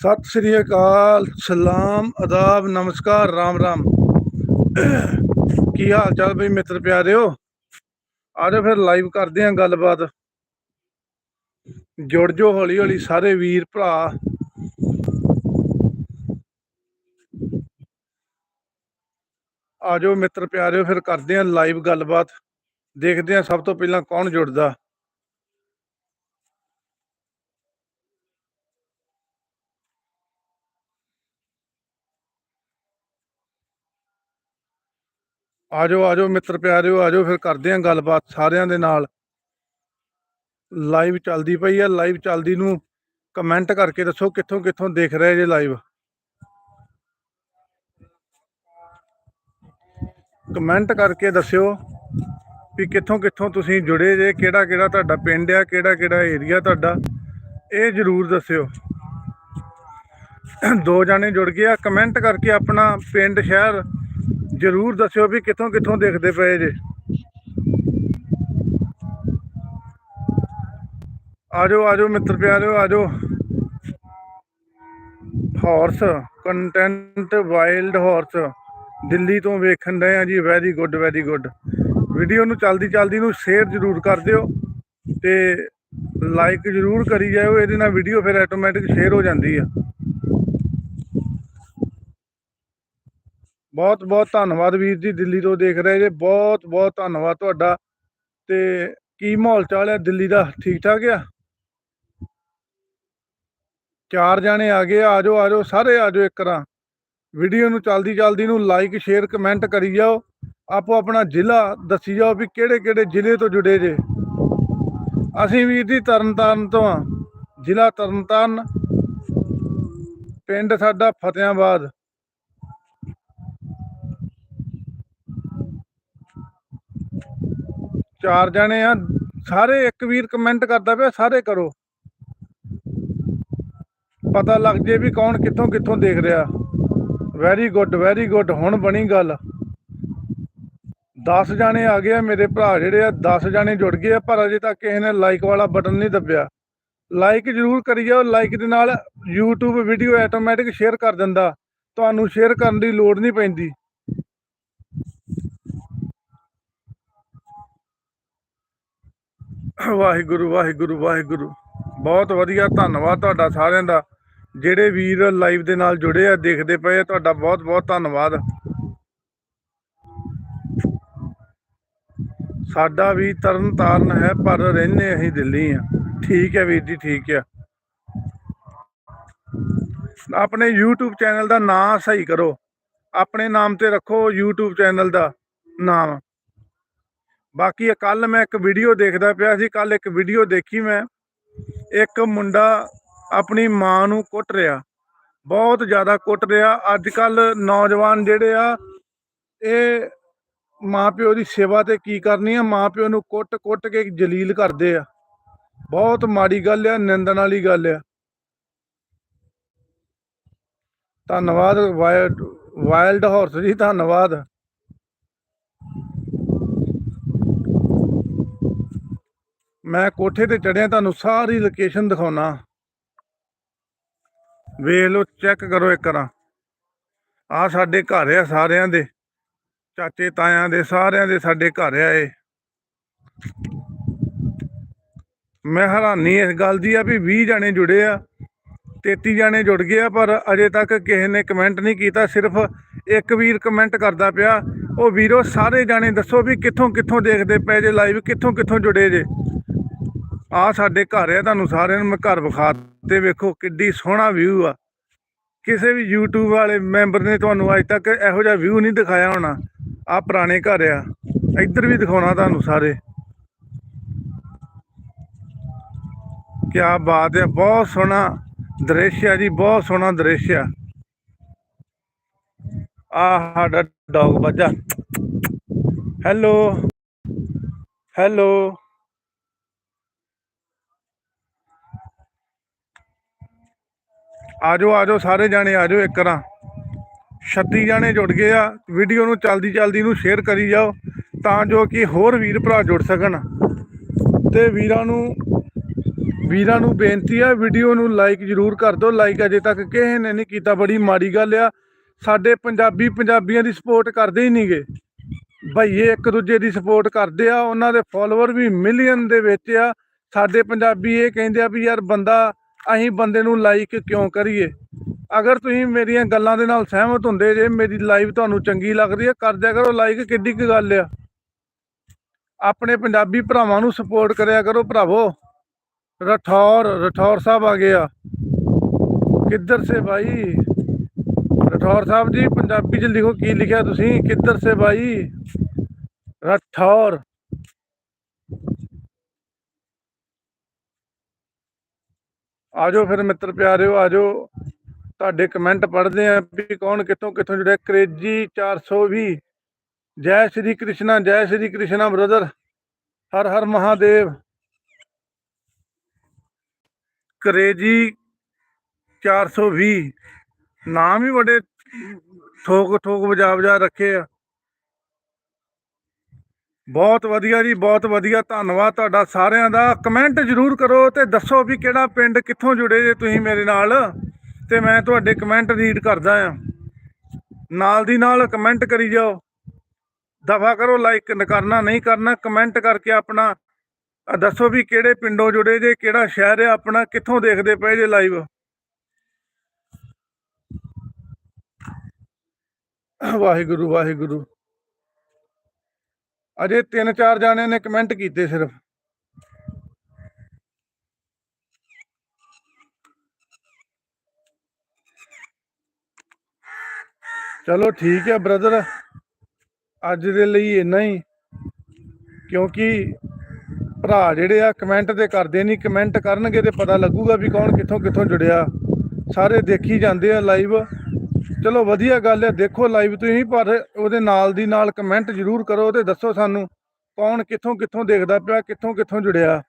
ਸਤਿ ਸ੍ਰੀ ਅਕਾਲ, ਸਲਾਮ, ਅਦਾਬ, ਨਮਸਕਾਰ, ਰਾਮ ਰਾਮ। ਕੀ ਹਾਲ ਚਾਲ ਬਈ ਮਿੱਤਰ ਪਿਆਰਿਓ? ਆਜੋ ਫਿਰ ਲਾਈਵ ਕਰਦੇ ਆਂ ਗੱਲਬਾਤ। ਜੁੜ ਜੋ ਹੌਲੀ ਹੌਲੀ ਸਾਰੇ ਵੀਰ ਭਰਾ। ਆਜੋ ਮਿੱਤਰ ਪਿਆਰਿਓ, ਫਿਰ ਕਰਦੇ ਆਂ ਲਾਈਵ ਗੱਲਬਾਤ। ਦੇਖਦੇ ਆਂ ਸਭ ਤੋਂ ਪਹਿਲਾਂ ਕੌਣ ਜੁੜਦਾ। ਆਜੋ ਆਜੋ ਮਿੱਤਰ ਪਿਆਰਿਓ, ਆਜੋ ਫਿਰ ਕਰਦੇ ਆਂ ਗੱਲਬਾਤ ਸਾਰਿਆਂ ਦੇ ਨਾਲ। ਲਾਈਵ ਚੱਲਦੀ ਪਈ ਆ ਲਾਈਵ ਚੱਲਦੀ ਨੂੰ ਕਮੈਂਟ ਕਰਕੇ ਦੱਸੋ ਕਿੱਥੋਂ ਕਿੱਥੋਂ ਦੇਖ ਰਹੇ ਜੇ ਲਾਈਵ ਕਮੈਂਟ ਕਰਕੇ ਦੱਸਿਓ ਵੀ ਕਿੱਥੋਂ ਕਿੱਥੋਂ ਤੁਸੀਂ ਜੁੜੇ ਜੇ, ਕਿਹੜਾ ਕਿਹੜਾ ਤੁਹਾਡਾ ਪਿੰਡ ਆ, ਕਿਹੜਾ ਕਿਹੜਾ ਏਰੀਆ ਤੁਹਾਡਾ, ਇਹ ਜਰੂਰ ਦੱਸਿਓ। ਦੋ ਜਾਣੇ ਜੁੜ ਗਏ ਆ ਕਮੈਂਟ ਕਰਕੇ ਆਪਣਾ ਪਿੰਡ, ਸ਼ਹਿਰ ਜਰੂਰ ਦੱਸਿਓ ਵੀ ਕਿੱਥੋਂ ਕਿੱਥੋਂ ਦੇਖਦੇ ਪਏ ਜੇ। ਆਜੋ ਆਜੋ ਮਿੱਤਰ ਪਿਆਰਿਓ ਆਜੋ। Horse content wild horse Delhi ਤੋਂ ਵੇਖਣ ਰਹੇ ਆ ਜੀ very good very good video ਨੂੰ ਚਲਦੀ ਚਲਦੀ ਨੂੰ ਸ਼ੇਅਰ ਜਰੂਰ ਕਰ ਦਿਓ ਤੇ ਲਾਈਕ ਜਰੂਰ ਕਰੀ ਜਾਇਓ, ਇਹਦੇ ਨਾਲ ਵੀਡੀਓ ਫਿਰ ਆਟੋਮੈਟਿਕ ਸ਼ੇਅਰ ਹੋ ਜਾਂਦੀ ਆ। ਬਹੁਤ ਬਹੁਤ ਧੰਨਵਾਦ ਵੀਰ ਜੀ, ਦਿੱਲੀ ਤੋਂ ਦੇਖ ਰਹੇ ਜੇ। ਬਹੁਤ ਬਹੁਤ ਧੰਨਵਾਦ ਤੁਹਾਡਾ। ਤੇ ਕੀ ਮਾਹੌਲ ਚਾਲ ਹੈ ਦਿੱਲੀ ਦਾ? ਠੀਕ ਠਾਕ ਆ? ਚਾਰ ਜਾਣੇ ਆ ਗਏ ਆਜੋ ਆਜੋ ਸਾਰੇ ਆਜੋ ਇੱਕ ਰਾਂ ਵੀਡੀਓ ਨੂੰ ਚਲਦੀ ਚਲਦੀ ਨੂੰ ਲਾਈਕ ਸ਼ੇਅਰ ਕਮੈਂਟ ਕਰੀ ਜਾਓ। ਆਪੋ ਆਪਣਾ ਜ਼ਿਲ੍ਹਾ ਦੱਸੀ ਜਾਓ ਵੀ ਕਿਹੜੇ ਕਿਹੜੇ ਜ਼ਿਲ੍ਹੇ ਤੋਂ ਜੁੜੇ ਜੇ। ਅਸੀਂ ਵੀਰ ਜੀ ਤਰਨਤਾਰਨ ਤੋਂ ਆ। ਜ਼ਿਲ੍ਹਾ ਤਰਨਤਾਰਨ। ਪਿੰਡ ਸਾਡਾ ਫਤਿਆਬਾਦ। ਚਾਰ ਜਣੇ ਆ, ਸਾਰੇ ਇੱਕ ਵੀਰ ਕਮੈਂਟ ਕਰਦਾ ਪਿਆ, ਸਾਰੇ ਕਰੋ। ਪਤਾ ਲੱਗ ਜੇ ਵੀ ਕੌਣ ਕਿੱਥੋਂ ਕਿੱਥੋਂ ਦੇਖ ਰਿਹਾ। ਵੈਰੀ ਗੁੱਡ ਵੈਰੀ ਗੁੱਡ ਹੁਣ ਬਣੀ ਗੱਲ। 10 ਜਾਣੇ ਆ ਗਏ ਆ ਮੇਰੇ ਭਰਾ ਜਿਹੜੇ ਆ 10 ਜਾਣੇ ਜੁੜ ਗਏ ਆ, ਪਰ ਅਜੇ ਤੱਕ ਕਿਸੇ ਨੇ ਲਾਈਕ ਵਾਲਾ ਬਟਨ ਨਹੀਂ ਦੱਬਿਆ। ਲਾਈਕ ਜ਼ਰੂਰ ਕਰੀ ਜਾਓ ਲਾਈਕ ਦੇ ਨਾਲ YouTube ਵੀਡੀਓ ਆਟੋਮੈਟਿਕ ਸ਼ੇਅਰ ਕਰ ਦਿੰਦਾ। ਤੁਹਾਨੂੰ ਸ਼ੇਅਰ ਕਰਨ ਦੀ ਲੋੜ ਨਹੀਂ ਪੈਂਦੀ। ਵਾਹਿਗੁਰੂ ਵਾਹਿਗੁਰੂ ਵਾਹਿਗੁਰੂ। ਬਹੁਤ ਵਧੀਆ, ਧੰਨਵਾਦ ਤੁਹਾਡਾ ਸਾਰਿਆਂ ਦਾ। ਜਿਹੜੇ ਵੀਰ ਲਾਈਵ ਦੇ ਨਾਲ ਜੁੜੇ ਆ, ਦੇਖਦੇ ਪਏ ਆ, ਤੁਹਾਡਾ ਬਹੁਤ ਬਹੁਤ ਧੰਨਵਾਦ। ਸਾਡਾ ਵੀ ਤਰਨ ਤਾਰਨ ਹੈ, ਪਰ ਰਹਿੰਦੇ ਅਸੀਂ ਦਿੱਲੀ ਆ ਠੀਕ ਹੈ ਵੀਰ ਜੀ, ਠੀਕ ਹੈ। ਆਪਣੇ YouTube ਚੈਨਲ ਦਾ ਨਾਮ ਸਹੀ ਕਰੋ। ਆਪਣੇ ਨਾਮ ਤੇ ਰੱਖੋ YouTube ਚੈਨਲ ਦਾ ਨਾਮ। ਬਾਕੀ ਕੱਲ ਮੈਂ ਇੱਕ ਵੀਡੀਓ ਦੇਖਦਾ ਪਿਆ ਸੀ ਕੱਲ ਇੱਕ ਵੀਡੀਓ ਦੇਖੀ ਮੈਂ। ਇੱਕ ਮੁੰਡਾ ਆਪਣੀ ਮਾਂ ਨੂੰ ਕੁੱਟ ਰਿਹਾ। ਬਹੁਤ ਜ਼ਿਆਦਾ ਕੁੱਟ ਰਿਹਾ। ਅੱਜ ਕੱਲ ਨੌਜਵਾਨ ਜਿਹੜੇ ਆ, ਇਹ ਮਾਂ ਪਿਓ ਦੀ ਸੇਵਾ ਤੇ ਕੀ ਕਰਨੀ ਆ? ਮਾਂ ਪਿਓ ਨੂੰ ਕੁੱਟ ਕੁੱਟ ਕੇ ਜਲੀਲ ਕਰਦੇ ਆ। ਬਹੁਤ ਮਾੜੀ ਗੱਲ ਆ, ਨਿੰਦਣ ਵਾਲੀ ਗੱਲ ਆ। ਧੰਨਵਾਦ ਵਾਇਲਡ ਹਾਰਸ ਜੀ, ਧੰਨਵਾਦ। ਮੈਂ ਕੋਠੇ ਤੇ ਚੜਿਆ ਤੁਹਾਨੂੰ ਸਾਰੀ ਲੋਕੇਸ਼ਨ ਦਿਖਾਉਣਾ। ਵੇਖ ਲਓ ਚੈੱਕ ਕਰੋ ਇੱਕ ਵਾਰ। ਆ ਸਾਡੇ ਘਰ ਆ ਸਾਰਿਆਂ ਦੇ। ਚਾਚੇ, ਤਾਇਆਂ ਦੇ, ਸਾਰਿਆਂ ਦੇ ਸਾਡੇ ਘਰ ਆ ਇਹ। ਮੈਂ ਹੈਰਾਨੀ ਇਸ ਗੱਲ ਦੀ ਆ ਵੀ 20 ਜਣੇ ਜੁੜੇ ਆ 33 ਜਾਣੇ ਜੁੜ ਗਏ ਆ, ਪਰ ਅਜੇ ਤੱਕ ਕਿਸੇ ਨੇ ਕਮੈਂਟ ਨਹੀਂ ਕੀਤਾ, ਸਿਰਫ ਇੱਕ ਵੀਰ ਕਮੈਂਟ ਕਰਦਾ ਪਿਆ। ਉਹ ਵੀਰੋ, ਸਾਰੇ ਜਾਣੇ ਦੱਸੋ ਵੀ ਕਿੱਥੋਂ ਕਿੱਥੋਂ ਦੇਖਦੇ ਪਏ ਜੇ ਲਾਈਵ ਕਿੱਥੋਂ ਕਿੱਥੋਂ ਜੁੜੇ ਜੇ। ਆ ਸਾਡੇ ਘਰ ਆ, ਤੁਹਾਨੂੰ ਸਾਰਿਆਂ ਨੂੰ ਮੈਂ ਘਰ ਵਿਖਾ ਤੇ ਵੇਖੋ ਕਿੱਡੀ ਸੋਹਣਾ ਵਿਊ ਆ। ਕਿਸੇ ਵੀ YouTube ਵਾਲੇ ਮੈਂਬਰ ਨੇ ਤੁਹਾਨੂੰ ਅੱਜ ਤੱਕ ਇਹੋ ਜਿਹਾ ਵਿਊ ਨਹੀਂ ਦਿਖਾਇਆ ਹੋਣਾ। ਆ ਪੁਰਾਣੇ ਘਰ ਆ, ਇੱਧਰ ਵੀ ਦਿਖਾਉਣਾ ਤੁਹਾਨੂੰ ਸਾਰੇ। ਕੀ ਬਾਤ ਹੈ ਬਹੁਤ ਸੋਹਣਾ ਦ੍ਰਿਸ਼ ਆ ਜੀ, ਬਹੁਤ ਸੋਹਣਾ ਦ੍ਰਿਸ਼ ਆ। ਆ ਸਾਡਾ ਡੌਗ ਬੱਜਾ ਹੈਲੋ ਹੈਲੋ ਆਜੋ ਆਜੋ, ਸਾਰੇ ਜਾਣੇ ਆਜੋ ਇੱਕ ਰਾਂ 36 ਜਾਣੇ ਜੁੜ ਗਏ ਆ। ਵੀਡੀਓ ਨੂੰ ਚਲਦੀ ਚਲਦੀ ਨੂੰ ਸ਼ੇਅਰ ਕਰੀ ਜਾਓ, ਤਾਂ ਜੋ ਕਿ ਹੋਰ ਵੀਰ ਭਰਾ ਜੁੜ ਸਕਣ। ਤੇ ਵੀਰਾਂ ਨੂੰ ਵੀਰਾਂ ਨੂੰ ਬੇਨਤੀ ਆ ਵੀਡੀਓ ਨੂੰ ਲਾਈਕ ਜ਼ਰੂਰ ਕਰ ਦਿਓ। ਲਾਈਕ ਅਜੇ ਤੱਕ ਕਿਸੇ ਨੇ ਨਹੀਂ ਕੀਤਾ, ਬੜੀ ਮਾੜੀ ਗੱਲ ਆ। ਸਾਡੇ ਪੰਜਾਬੀ ਪੰਜਾਬੀਆਂ ਦੀ ਸਪੋਰਟ ਕਰਦੇ ਹੀ ਨਹੀਂਗੇ। ਭਈਏ ਇੱਕ ਦੂਜੇ ਦੀ ਸਪੋਰਟ ਕਰਦੇ ਆ। ਉਹਨਾਂ ਦੇ ਫਾਲੋਅਰ ਵੀ ਮਿਲੀਅਨ ਦੇ ਵਿੱਚ ਆ। ਸਾਡੇ ਪੰਜਾਬੀ ਇਹ ਕਹਿੰਦੇ ਆ ਵੀ ਯਾਰ ਬੰਦਾ ਅਸੀਂ ਬੰਦੇ ਨੂੰ ਲਾਈਕ ਕਿਉਂ ਕਰੀਏ? ਅਗਰ ਤੁਸੀਂ ਮੇਰੀਆਂ ਗੱਲਾਂ ਦੇ ਨਾਲ ਸਹਿਮਤ ਹੁੰਦੇ, ਜੇ ਮੇਰੀ ਲਾਈਵ ਤੁਹਾਨੂੰ ਚੰਗੀ ਲੱਗਦੀ ਹੈ, ਕਰ ਦਿਆ ਕਰੋ ਲਾਈਕ ਕਿੱਡੀ ਕੁ ਗੱਲ ਆ। ਆਪਣੇ ਪੰਜਾਬੀ ਭਰਾਵਾਂ ਨੂੰ ਸਪੋਰਟ ਕਰਿਆ ਕਰੋ ਭਰਾਵੋ। ਰਠੌਰ ਰਠੌਰ ਸਾਹਿਬ ਆ ਗਏ ਆ। ਕਿੱਧਰ ਸੇ ਭਾਈ ਰਠੌਰ ਸਾਹਿਬ ਜੀ, ਪੰਜਾਬੀ ਚ ਲਿਖੋ, ਕੀ ਲਿਖਿਆ ਤੁਸੀਂ? ਕਿੱਧਰ ਸੇ ਭਾਈ ਰਠੌਰ। ਆਜੋ ਫਿਰ ਮਿੱਤਰ ਪਿਆਰਿਓ, ਆਜੋ। ਤੁਹਾਡੇ ਕਮੈਂਟ ਪੜ੍ਹਦੇ ਆਂ ਵੀ ਕੌਣ ਕਿੱਥੋਂ ਕਿੱਥੋਂ ਜੁੜਿਆ। ਕਰੇਜੀ 420 ਜੈ ਸ਼੍ਰੀ ਕ੍ਰਿਸ਼ਨਾ, ਜੈ ਸ਼੍ਰੀ ਕ੍ਰਿਸ਼ਨਾ ਬ੍ਰਦਰ ਹਰ ਹਰ ਮਹਾਦੇਵ। ਕਰੇਜੀ 420 ਨਾਮ ਹੀ ਬੜੇ ਠੋਕ ਠੋਕ ਵਜਾ ਵਜਾ ਰੱਖੇ ਆ। ਬਹੁਤ ਵਧੀਆ ਜੀ, ਬਹੁਤ ਵਧੀਆ, ਧੰਨਵਾਦ ਤੁਹਾਡਾ ਸਾਰਿਆਂ ਦਾ। ਕਮੈਂਟ ਜਰੂਰ ਕਰੋ ਤੇ ਦੱਸੋ ਵੀ ਕਿਹੜਾ ਪਿੰਡ ਕਿੱਥੋਂ ਜੁੜੇ ਜੇ ਤੁਸੀਂ ਮੇਰੇ ਨਾਲ। ਤੇ ਮੈਂ ਤੁਹਾਡੇ ਕਮੈਂਟ ਰੀਡ ਕਰਦਾ ਆ। ਨਾਲ ਦੀ ਨਾਲ ਕਮੈਂਟ ਕਰੀ ਜਾਓ। ਦਫਾ ਕਰੋ ਲਾਈਕ ਕਰਨਾ, ਨਹੀਂ ਕਰਨਾ, ਕਮੈਂਟ ਕਰਕੇ ਆਪਣਾ ਦੱਸੋ ਵੀ ਕਿਹੜੇ ਪਿੰਡੋਂ ਜੁੜੇ ਜੇ, ਕਿਹੜਾ ਸ਼ਹਿਰ ਹੈ ਆਪਣਾ, ਕਿੱਥੋਂ ਦੇਖਦੇ ਪਏ ਜੇ ਲਾਈਵ। ਵਾਹਿਗੁਰੂ ਵਾਹਿਗੁਰੂ। ਅਜੇ ਤਿੰਨ ਚਾਰ ਜਾਣਿਆਂ ਨੇ ਕਮੈਂਟ ਕੀਤੇ ਸਿਰਫ। ਚਲੋ ਠੀਕ ਹੈ ਬ੍ਰਦਰ ਅੱਜ ਦੇ ਲਈ ਇੰਨਾ ਹੀ। ਕਿਉਂਕਿ ਭਰਾ ਜਿਹੜੇ ਆ ਕਮੈਂਟ ਤੇ ਕਰਦੇ ਨਹੀਂ, ਕਮੈਂਟ ਕਰਨਗੇ ਤੇ ਪਤਾ ਲੱਗੂਗਾ ਵੀ ਕੌਣ ਕਿੱਥੋਂ ਕਿੱਥੋਂ ਜੁੜਿਆ। ਸਾਰੇ ਦੇਖੀ ਜਾਂਦੇ ਆ ਲਾਈਵ ਚਲੋ ਵਧੀਆ ਗੱਲ ਹੈ, ਦੇਖੋ ਲਾਈਵ ਤੁਸੀਂ, ਪਰ ਉਹਦੇ ਨਾਲ ਦੀ ਨਾਲ ਕਮੈਂਟ ਜ਼ਰੂਰ ਕਰੋ ਤੇ ਦੱਸੋ ਸਾਨੂੰ ਕੌਣ ਕਿੱਥੋਂ ਕਿੱਥੋਂ ਦੇਖਦਾ ਪਿਆ, ਕਿੱਥੋਂ ਕਿੱਥੋਂ ਜੁੜਿਆ।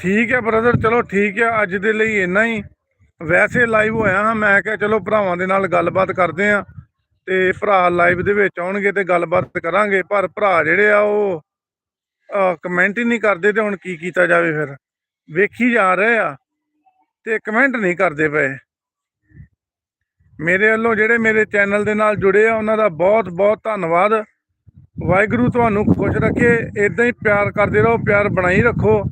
ਠੀਕ ਹੈ ਬ੍ਰਦਰ ਚਲੋ ਠੀਕ ਹੈ, ਅੱਜ ਦੇ ਲਈ ਇੰਨਾ ਹੀ। ਵੈਸੇ ਲਾਈਵ ਹੋਇਆ ਹਾਂ, ਮੈਂ ਕਿਹਾ ਚਲੋ ਭਰਾਵਾਂ ਦੇ ਨਾਲ ਗੱਲਬਾਤ ਕਰਦੇ ਆ ਤੇ ਭਰਾ ਲਾਈਵ ਦੇ ਵਿੱਚ ਆਉਣਗੇ ਤੇ ਗੱਲਬਾਤ ਕਰਾਂਗੇ, ਪਰ ਭਰਾ ਜਿਹੜੇ ਆ ਉਹ ਕਮੈਂਟ ਹੀ ਨਹੀਂ ਕਰਦੇ ਤੇ ਹੁਣ ਕੀ ਕੀਤਾ ਜਾਵੇ ਫਿਰ? ਵੇਖੀ ਜਾ ਰਹੇ ਆ ਤੇ ਕਮੈਂਟ ਨਹੀਂ ਕਰਦੇ ਪਏ। ਮੇਰੇ ਵੱਲੋਂ ਜਿਹੜੇ ਮੇਰੇ ਚੈਨਲ ਦੇ ਨਾਲ ਜੁੜੇ ਆ, ਉਹਨਾਂ ਦਾ ਬਹੁਤ ਬਹੁਤ ਧੰਨਵਾਦ। ਵਾਹਿਗੁਰੂ ਤੁਹਾਨੂੰ ਖੁਸ਼ ਰੱਖੇ ਇਦਾਂ ਹੀ ਪਿਆਰ ਕਰਦੇ ਰਹੋ, ਪਿਆਰ ਬਣਾਈ ਰੱਖੋ।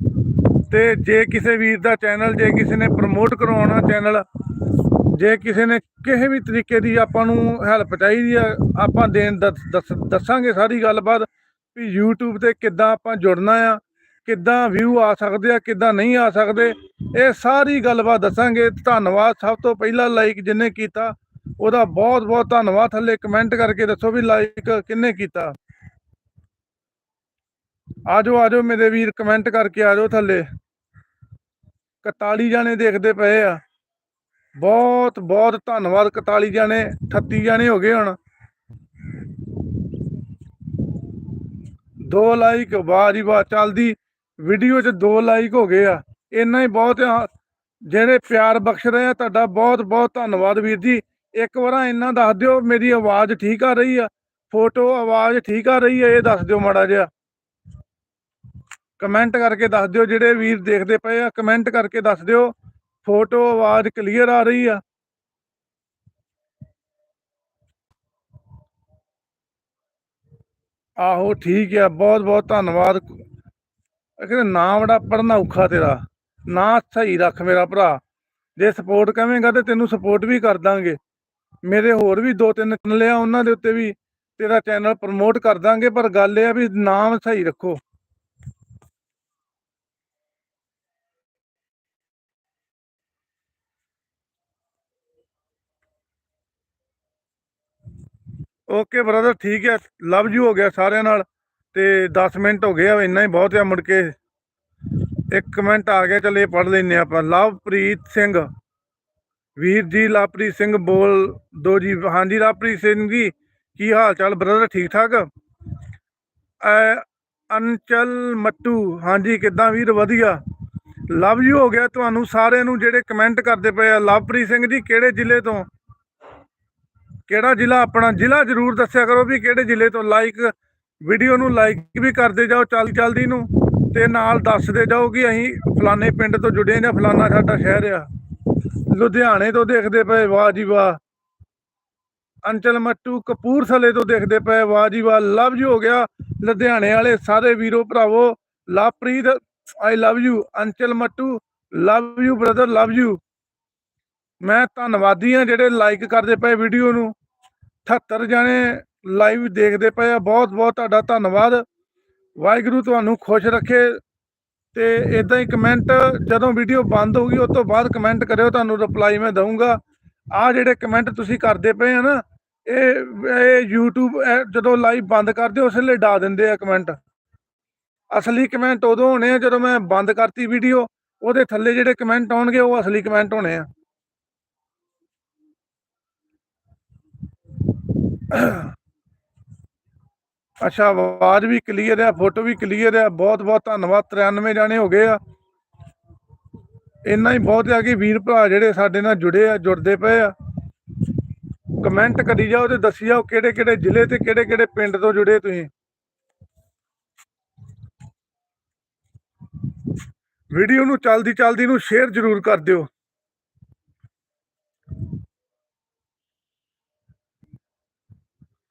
ਤੇ ਜੇ ਕਿਸੇ ਵੀਰ ਦਾ ਚੈਨਲ ਜੇ ਕਿਸੇ ਨੇ ਪ੍ਰਮੋਟ ਕਰਵਾਉਣਾ ਚੈਨਲ ਜੇ ਕਿਸੇ ਨੇ ਕਿਸੇ ਵੀ ਤਰੀਕੇ ਦੀ ਆਪਾਂ ਨੂੰ ਹੈਲਪ ਚਾਹੀਦੀ ਆ, ਆਪਾਂ ਦੇਣ ਦੱਸ- ਦੱਸ- ਦੱਸਾਂਗੇ ਸਾਰੀ ਗੱਲਬਾਤ ਵੀ YouTube ਤੇ ਕਿੱਦਾਂ ਆਪਾਂ ਜੁੜਨਾ ਆ, ਕਿੱਦਾਂ ਵਿਊ ਆ ਸਕਦੇ ਆ, ਕਿੱਦਾਂ ਨਹੀਂ ਆ ਸਕਦੇ, ਇਹ ਸਾਰੀ ਗੱਲਬਾਤ ਦੱਸਾਂਗੇ। ਧੰਨਵਾਦ ਸਭ ਤੋਂ ਪਹਿਲਾਂ ਲਾਈਕ ਜਿੰਨੇ ਕੀਤਾ, ਉਹਦਾ ਬਹੁਤ ਬਹੁਤ ਧੰਨਵਾਦ। ਥੱਲੇ ਕਮੈਂਟ ਕਰਕੇ ਦੱਸੋ ਵੀ ਲਾਈਕ ਕਿੰਨੇ ਕੀਤਾ। ਆਜੋ ਆਜੋ ਮੇਰੇ ਵੀਰ ਕਮੈਂਟ ਕਰਕੇ ਆਜੋ ਥੱਲੇ। 41 ਜਾਣੇ ਦੇਖਦੇ ਪਏ ਆ। ਬਹੁਤ ਬਹੁਤ ਧੰਨਵਾਦ 41 ਜਾਣੇ 38 ਜਾਣੇ ਹੋ ਗਏ ਹੁਣ। ਦੋ ਲਾਈਕ ਵਾਹ ਜੀ ਵਾਹ ਚੱਲਦੀ। ਵੀਡੀਓ 'ਚ ਦੋ ਲਾਈਕ ਹੋ ਗਏ ਆ। ਇੰਨਾ ਹੀ ਬਹੁਤ ਜਿਹੜੇ ਪਿਆਰ ਬਖਸ਼ ਰਹੇ ਆ, ਤੁਹਾਡਾ ਬਹੁਤ ਬਹੁਤ ਧੰਨਵਾਦ ਵੀਰ ਜੀ। ਇੱਕ ਵਾਰ ਇੰਨਾ ਦੱਸ ਦਿਓ, ਮੇਰੀ ਆਵਾਜ਼ ਠੀਕ ਆ ਰਹੀ ਆ। ਫੋਟੋ ਆਵਾਜ਼ ਠੀਕ ਆ ਰਹੀ ਆ, ਇਹ ਦੱਸ ਦਿਓ ਮਾੜਾ ਜਿਹਾ। ਕਮੈਂਟ ਕਰਕੇ ਦੱਸ ਦਿਓ, ਜਿਹੜੇ ਵੀਰ ਦੇਖਦੇ ਪਏ ਆ ਕਮੈਂਟ ਕਰਕੇ ਦੱਸ ਦਿਓ। ਫੋਟੋ, ਆਵਾਜ਼ ਕਲੀਅਰ ਆ ਰਹੀ ਆ। ਆਹੋ, ਠੀਕ ਆ, ਬਹੁਤ ਬਹੁਤ ਧੰਨਵਾਦ। ਅਖੇ ਨਾਂ ਬੜਾ ਪੜਨਾ ਔਖਾ ਤੇਰਾ। ਨਾਂ ਸਹੀ ਰੱਖ ਮੇਰਾ ਭਰਾ। ਜੇ ਸਪੋਰਟ ਕਵੇਂਗਾ ਤੇ ਤੈਨੂੰ ਸਪੋਰਟ ਵੀ ਕਰ ਦਾਂਗੇ। ਮੇਰੇ ਹੋਰ ਵੀ ਦੋ ਤਿੰਨ ਚੈਨਲ ਆ, ਉਹਨਾਂ ਦੇ ਉੱਤੇ ਵੀ ਤੇਰਾ ਚੈਨਲ ਪ੍ਰਮੋਟ ਕਰ ਦਾਂਗੇ, ਪਰ ਗੱਲ ਇਹ ਆ ਵੀ ਨਾਮ ਸਹੀ ਰੱਖੋ। ਓਕੇ ਬ੍ਰਦਰ ਠੀਕ ਹੈ। ਲਵ ਯੂ ਹੋ ਗਿਆ ਸਾਰਿਆਂ ਨਾਲ ਤੇ 10 ਮਿੰਟ ਹੋ ਗਏ ਆ, ਇੰਨਾ ਹੀ ਬਹੁਤ ਆ ਮੁੜ ਕੇ। ਇੱਕ ਕਮੈਂਟ ਆ ਗਿਆ, ਚਲ ਇਹ ਲੈਨੇ ਆਪਾਂ। ਲਵਪ੍ਰੀਤ ਸਿੰਘ। ਵੀਰ ਜੀ, ਲਵਪ੍ਰੀਤ ਸਿੰਘ ਬੋਲ ਦੋ ਜੀ। ਹਾਂਜੀ, ਲਵਪ੍ਰੀਤ ਸਿੰਘ ਜੀ, ਕੀ ਹਾਲ ਚਾਲ? ਬ੍ਰਦਰ ਠੀਕ ਠਾਕ? ਅਨਚਲ ਮੱਟੂ। ਹਾਂਜੀ, ਕਿੱਦਾਂ ਵੀਰ? ਵਧੀਆ। ਲਵ ਯੂ ਹੋ ਗਿਆ ਤੁਹਾਨੂੰ ਸਾਰਿਆਂ ਨੂੰ ਜਿਹੜੇ ਕਮੈਂਟ ਕਰਦੇ ਪਏ ਆ। ਲਵਪ੍ਰੀਤ ਸਿੰਘ ਜੀ, ਕਿਹੜੇ ਜ਼ਿਲ੍ਹੇ ਤੋਂ? ਕਿਹੜਾ ਜ਼ਿਲ੍ਹਾ ਆਪਣਾ ਜ਼ਿਲ੍ਹਾ ਜਰੂਰ ਦੱਸਿਆ ਕਰੋ ਵੀ ਕਿਹੜੇ ਜ਼ਿਲ੍ਹੇ ਤੋਂ ਲਾਈਕ ਵੀਡੀਓ ਨੂੰ ਲਾਈਕ ਵੀ ਕਰਦੇ ਜਾਓ, ਚੱਲ ਚਲਦੀ ਨੂੰ ਤੇ ਨਾਲ ਦੱਸਦੇ ਜਾਓ ਕਿ ਅਸੀਂ ਫਲਾਣੇ ਪਿੰਡ ਤੋਂ ਜੁੜੇ ਜਾਂ ਫਲਾਣਾ ਸਾਡਾ ਸ਼ਹਿਰ ਆ। ਲੁਧਿਆਣੇ ਤੋਂ ਦੇਖਦੇ ਪਏ, ਵਾਹ ਜੀ ਵਾਹ। ਅੰਚਲ ਮੱਟੂ ਕਪੂਰਥਲੇ ਤੋਂ ਦੇਖਦੇ ਪਏ, ਵਾਹ ਜੀ ਵਾਹ। ਲਵ ਯੂ ਹੋ ਗਿਆ। ਲੁਧਿਆਣੇ ਵਾਲੇ ਸਾਰੇ ਵੀਰੋ, ਭਰਾਵੋ Lovepreet I love you Anchal Mattu love you brother love you ਮੈਂ ਧੰਨਵਾਦੀ ਹਾਂ ਜਿਹੜੇ ਲਾਈਕ ਕਰਦੇ ਪਏ ਵੀਡੀਓ ਨੂੰ। 78 ਜਾਣੇ ਲਾਈਵ ਦੇਖਦੇ ਪਏ ਆ। ਬਹੁਤ ਬਹੁਤ ਤੁਹਾਡਾ ਧੰਨਵਾਦ। ਵਾਹਿਗੁਰੂ ਤੁਹਾਨੂੰ ਖੁਸ਼ ਰੱਖੇ। ਤੇ ਇਦਾਂ ਹੀ ਕਮੈਂਟ ਜਦੋਂ ਵੀਡੀਓ ਬੰਦ ਹੋਊਗੀ, ਉਸ ਤੋਂ ਬਾਅਦ ਕਮੈਂਟ ਕਰਿਓ। ਤੁਹਾਨੂੰ ਰਿਪਲਾਈ ਮੈਂ ਦਊਂਗਾ। ਆ ਜਿਹੜੇ ਕਮੈਂਟ ਤੁਸੀਂ ਕਰਦੇ ਪਏ ਆ ਨਾ, ਇਹ ਇਹ YouTube ਜਦੋਂ ਲਾਈਵ ਬੰਦ ਕਰਦੇ, ਉਸ ਵੇਲੇ ਡਾ ਦਿੰਦੇ ਆ ਕਮੈਂਟ ਅਸਲੀ ਕਮੈਂਟ ਉਦੋਂ ਹੋਣੇ ਆ ਜਦੋਂ ਮੈਂ ਬੰਦ ਕਰਤੀ ਵੀਡੀਓ ਉਹਦੇ ਥੱਲੇ ਜਿਹੜੇ ਕਮੈਂਟ ਆਉਣਗੇ, ਉਹ ਅਸਲੀ ਕਮੈਂਟ ਹੋਣੇ ਆ। ਅੱਛਾ, ਆਵਾਜ਼ ਵੀ ਕਲੀਅਰ ਆ, ਫੋਟੋ ਵੀ ਕਲੀਅਰ ਆ। ਬਹੁਤ ਬਹੁਤ ਧੰਨਵਾਦ 93 ਜਾਣੇ ਹੋ ਗਏ ਆ। ਇੰਨਾ ਹੀ ਬਹੁਤ ਆ ਕਿ ਵੀਰ ਭਰਾ ਜਿਹੜੇ ਸਾਡੇ ਨਾਲ ਜੁੜੇ ਆ, ਜੁੜਦੇ ਪਏ ਆ। ਕਮੈਂਟ ਕਰੀ ਜਾਓ ਤੇ ਦੱਸੀ ਜਾਓ ਕਿਹੜੇ ਕਿਹੜੇ ਜ਼ਿਲ੍ਹੇ ਤੇ ਕਿਹੜੇ ਕਿਹੜੇ ਪਿੰਡ ਤੋਂ ਜੁੜੇ ਤੁਸੀਂ। ਵੀਡੀਓ ਨੂੰ ਚਲਦੀ ਚਲਦੀ ਨੂੰ ਸ਼ੇਅਰ ਜ਼ਰੂਰ ਕਰ ਦਿਓ।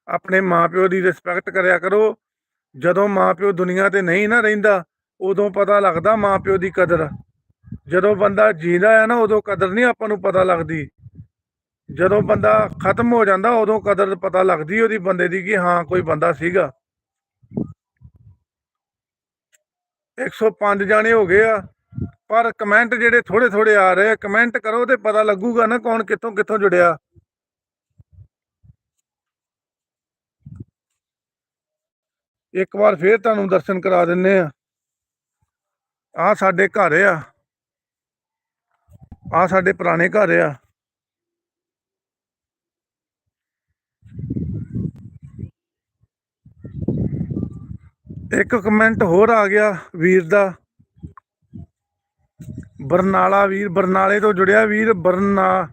ਆਪਣੇ ਮਾਪਿਓ ਦੀ ਰਿਸਪੈਕਟ ਕਰਿਆ ਕਰੋ। ਜਦੋਂ ਮਾਪਿਓ ਦੁਨੀਆ ਤੇ ਨਹੀਂ ਨਾ ਰਹਿੰਦਾ, ਉਦੋਂ ਪਤਾ ਲੱਗਦਾ ਮਾਪਿਓ ਦੀ ਕਦਰ। ਜਦੋਂ ਬੰਦਾ ਜੀਂਦਾ ਹੈ ਨਾ, ਉਦੋਂ ਕਦਰ ਨਹੀਂ ਆਪਾਂ ਨੂੰ ਪਤਾ ਲੱਗਦੀ। ਜਦੋਂ ਬੰਦਾ ਖਤਮ ਹੋ ਜਾਂਦਾ, ਉਦੋਂ ਕਦਰ ਪਤਾ ਲੱਗਦੀ ਉਹਦੀ ਬੰਦੇ ਦੀ ਕਿ ਹਾਂ, ਕੋਈ ਬੰਦਾ ਸੀਗਾ। 105 ਜਾਣੇ ਹੋ ਗਏ ਆ, ਪਰ ਕਮੈਂਟ ਜਿਹੜੇ ਥੋੜੇ ਥੋੜੇ ਆ ਰਹੇ ਆ, ਕਮੈਂਟ ਕਰੋ ਤੇ ਪਤਾ ਲੱਗੂਗਾ ਨਾ ਕੌਣ ਕਿੱਥੋਂ ਕਿੱਥੋਂ ਜੁੜਿਆ। ਇੱਕ ਵਾਰ ਫੇਰ ਤੁਹਾਨੂੰ ਦਰਸ਼ਨ ਕਰਾ ਦਿੰਨੇ ਆ। ਆ ਸਾਡੇ ਘਰ ਆ। ਆ ਸਾਡੇ ਪੁਰਾਣੇ ਘਰ ਆ। ਇੱਕ ਕਮੈਂਟ ਹੋਰ ਆ ਗਿਆ ਵੀਰ ਦਾ। ਬਰਨਾਲਾ ਵੀਰ, ਬਰਨਾਲੇ ਤੋਂ ਜੁੜਿਆ ਵੀਰ, ਬਰਨਾ,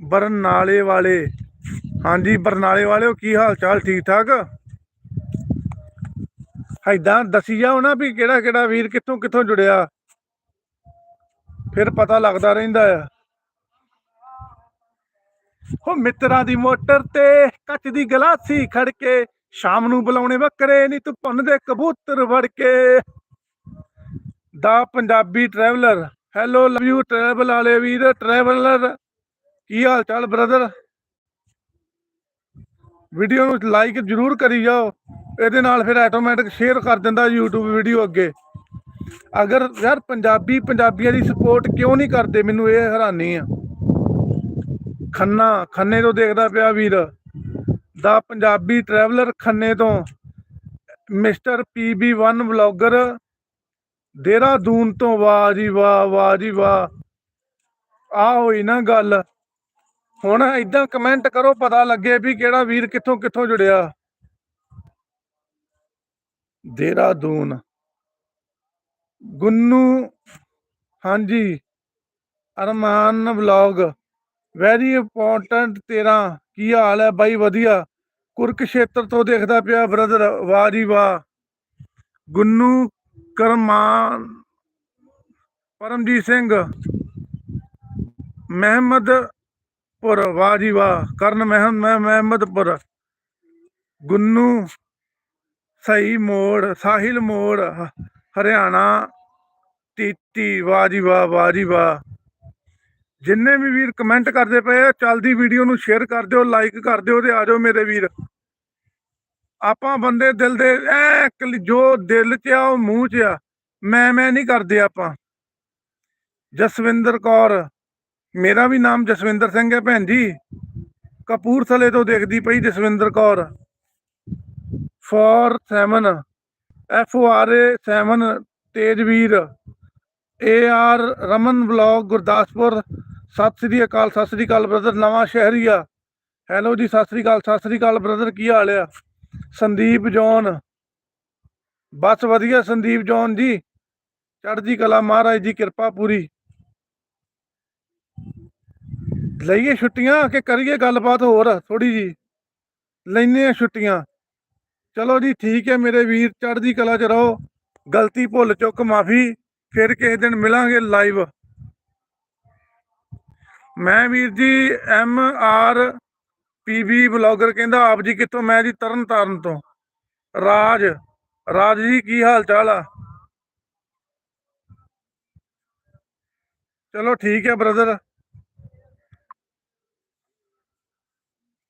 ਬਰਨਾਲੇ ਵਾਲੇ। ਹਾਂਜੀ, ਬਰਨਾਲੇ ਵਾਲਿਓ, ਕੀ ਹਾਲ ਚਾਲ ਠੀਕ ਠਾਕ ਐਦਾਂ ਦੱਸੀ ਜਾਓ ਨਾ ਵੀ ਕਿਹੜਾ ਕਿਹੜਾ ਵੀਰ ਕਿੱਥੋਂ ਕਿੱਥੋਂ ਜੁੜਿਆ। ਫਿਰ ਪਤਾ ਲੱਗਦਾ ਰਹਿੰਦਾ ਆ। ਹੋ ਮਿੱਤਰਾਂ ਦੀ ਮੋਟਰ ਤੇ ਕੱਚ ਦੀ ਗਲਾਸੀ ਖੜ ਕੇ ਸ਼ਾਮ ਨੂੰ ਬੁਲਾਉਣੇ ਬੱਕਰੇ ਨਹੀਂ ਤੂੰ ਭੰਨ ਦੇ ਕਬੂਤਰ ਵੜ ਕੇ ਦਾ Punjabi traveller hello love you travel ਵਾਲੇ ਵੀਰ ਟਰੈਵਲਰ ਕੀ ਹਾਲ ਚਾਲ ਬ੍ਰਦਰ ਵੀਡੀਓ ਨੂੰ ਲਾਈਕ ਜ਼ਰੂਰ ਕਰੀ ਜਾਓ। ਇਹਦੇ ਨਾਲ ਫਿਰ ਆਟੋਮੈਟਿਕ ਸ਼ੇਅਰ ਕਰ ਦਿੰਦਾ YouTube ਵੀਡੀਓ ਅੱਗੇ। ਅਗਰ ਯਾਰ ਪੰਜਾਬੀ ਪੰਜਾਬੀਆਂ ਦੀ ਸਪੋਰਟ ਕਿਉਂ ਨਹੀਂ ਕਰਦੇ? ਮੈਨੂੰ ਇਹ ਹੈਰਾਨੀ ਆ। ਖੰਨਾ, ਖੰਨੇ ਤੋਂ ਦੇਖਦਾ ਪਿਆ ਵੀਰ। ਦਾ ਪੰਜਾਬੀ ਟਰੈਵਲਰ ਖੰਨੇ ਤੋਂ। ਮਿਸਟਰ PB1 ਵਲੌਗਰ ਦੇਹਰਾਦੂਨ ਤੋਂ ਵਾਹ ਜੀ ਵਾਹ ਵਾਹ ਜੀ ਵਾਹ। ਆ ਹੋਈ ਨਾ ਗੱਲ। ਹੁਣ ਇਦਾਂ ਕਮੈਂਟ ਕਰੋ, ਪਤਾ ਲੱਗੇ ਵੀ ਕਿਹੜਾ ਵੀਰ ਕਿੱਥੋਂ ਕਿੱਥੋਂ ਜੁੜਿਆ। ਦੇਹਰਾਦੂਨ। ਗੁੰਨੂ। ਹਾਂਜੀ। ਅਰਮਾਨ ਵਲੌਗ। ਵੈਰੀ ਇੰਪੋਰਟੈਂਟ ਤੇਰਾ। ਕੀ ਹਾਲ ਹੈ? ਬਾਈ ਵਧੀਆ। ਕੁਰਕਸ਼ੇਤਰ ਤੋਂ ਦੇਖਦਾ ਪਿਆ ਬ੍ਰਦਰ ਵਾਹ ਜੀ ਵਾਹ ਗੁੰਨੂ ਕਰਮਾਨ। ਪਰਮਜੀਤ ਸਿੰਘ। ਮਹਿਮਦ ਮਹਿਮਦਪੁਰ ਵਾਹ ਜੀ ਵਾਹ। ਕਰਨ ਮਹਿਮ ਮਹਿ- ਮਹਿਮਦਪੁਰ। ਗੁੰਨੂ, ਸਹੀ ਮੋੜ, ਸਾਹਿਲ ਮੋੜ ਹਰਿਆਣਾ। ਟੀਟੀ ਵਾਹ ਜੀ ਵਾਹ ਵਾਹ ਜੀ ਵਾਹ। ਜਿੰਨੇ ਵੀ ਵੀਰ ਕਮੈਂਟ ਕਰਦੇ ਪਏ ਆ, ਚੱਲਦੀ ਵੀਡੀਓ ਨੂੰ ਸ਼ੇਅਰ ਕਰ ਦਿਓ ਲਾਈਕ ਕਰ ਦਿਓ ਤੇ ਆ ਜਾਓ ਮੇਰੇ ਵੀਰ। ਆਪਾਂ ਬੰਦੇ ਦਿਲ ਦੇ, ਐ ਜੋ ਦਿਲ 'ਚ ਆ, ਉਹ ਮੂੰਹ 'ਚ ਆ। ਮੈਂ ਮੈਂ ਨਹੀਂ ਕਰਦੇ ਆਪਾਂ। ਜਸਵਿੰਦਰ ਕੌਰ ਮੇਰਾ ਵੀ ਨਾਮ ਜਸਵਿੰਦਰ ਸਿੰਘ ਹੈ ਭੈਣ ਜੀ। ਕਪੂਰਥਲੇ ਤੋਂ ਦੇਖਦੀ ਪਈ Jasvinder Kaur. Four 7 F O R A 7 Tejveer. A R Raman blog, Gurdaspur. Sat Sri Akal, Sat Sri Akal brother, ਨਵਾਂ ਸ਼ਹਿਰੀਆ। ਹੈਲੋ ਜੀ, ਸਤਿ ਸ੍ਰੀ ਅਕਾਲ, ਸਤਿ ਸ੍ਰੀ ਅਕਾਲ ਬ੍ਰਦਰ, ਕੀ ਹਾਲ ਆ? ਸੰਦੀਪ ਜੌਨ ਬਸ ਵਧੀਆ ਸੰਦੀਪ ਜੌਨ ਜੀ। ਚੜ੍ਹਦੀ ਕਲਾ ਮਹਾਰਾਜ ਦੀ ਕਿਰਪਾ ਪੂਰੀ। ਲਈਏ ਛੁੱਟੀਆਂ ਕਿ ਕਰੀਏ ਗੱਲਬਾਤ ਹੋਰ ਥੋੜੀ ਜੀ ਲੈਨੇ ਆ ਛੁੱਟੀਆਂ। ਚਲੋ ਜੀ, ਠੀਕ ਹੈ ਮੇਰੇ ਵੀਰ, ਚੜ੍ਹਦੀ ਕਲਾ ਚ ਰਹੋ। ਗਲਤੀ ਭੁੱਲ ਚੁੱਕ, ਮਾਫੀ। ਫਿਰ ਕਿਸੇ ਦਿਨ ਮਿਲਾਂਗੇ ਲਾਈਵ ਮੈਂ ਵੀਰ ਜੀ ਐਮ ਆਰ ਪੀਬੀ ਬਲੌਗਰ ਕਹਿੰਦਾ, ਆਪ ਜੀ ਕਿੱਥੋਂ? ਮੈਂ ਜੀ ਤਰਨ ਤਾਰਨ ਤੋਂ। ਰਾਜ ਰਾਜ ਜੀ, ਕੀ ਹਾਲ ਚਾਲ ਆ? ਚਲੋ ਠੀਕ ਹੈ ਬ੍ਰਦਰ